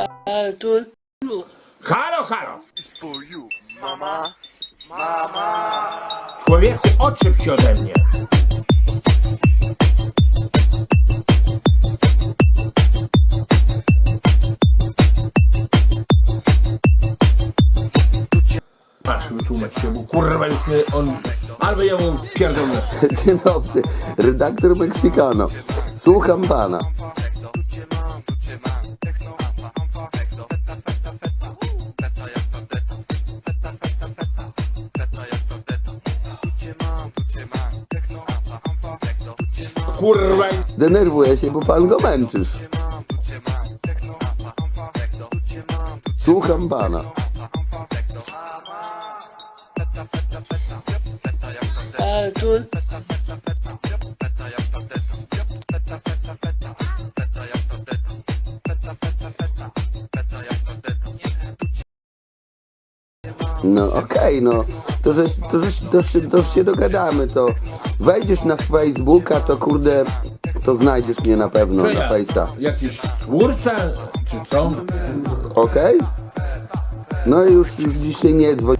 A tu... Halo, halo! Mama. Mama. Człowieku, odczep się ode mnie. Masz wytłumacz się, bo kurwa już mnie on... Albo ja mu pierdolę. Dzień dobry, redaktor Meksykano. Słucham pana. Kurwa, Denerwuję się, bo pan go męczysz. Słucham pana. A tu... No okej, no. To, że, to, że, to, się, to się dogadamy, to wejdziesz na Facebooka, to kurde, to znajdziesz mnie na pewno na ja? Face'a. Jakiś twórca, czy co? Okej? No i już, już dzisiaj nie dzwoń.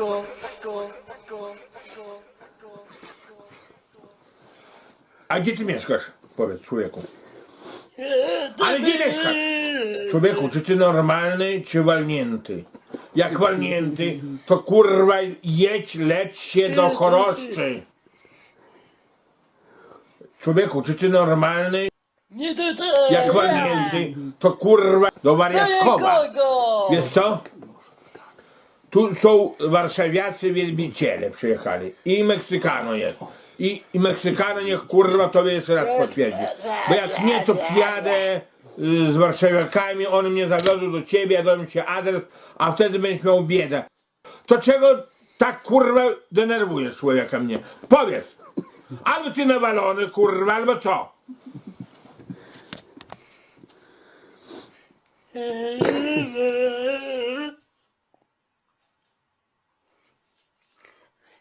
Halo! A gdzie ty mieszkasz? Powiedz człowieku. Ale gdzie mieszkasz? Człowieku, czy ty normalny, czy walnięty? Jak walnięty, to kurwa jedź, leć się do choroszczy. Człowieku, czy ty normalny? Jak walnięty, to kurwa do wariatkowa. Kogo? Wiesz co? Tu są warszawiacy wielbiciele przyjechali. I Meksykano jest. I, I Meksykano niech kurwa tobie jeszcze raz potwierdzi. Bo jak nie, to przyjadę y, z warszawiakami, one mnie zawiozą do ciebie, ja dam ci adres, a wtedy będziesz miał biedę. To czego tak kurwa denerwujesz człowieka mnie? Powiedz. Albo ty nawalony kurwa, albo co?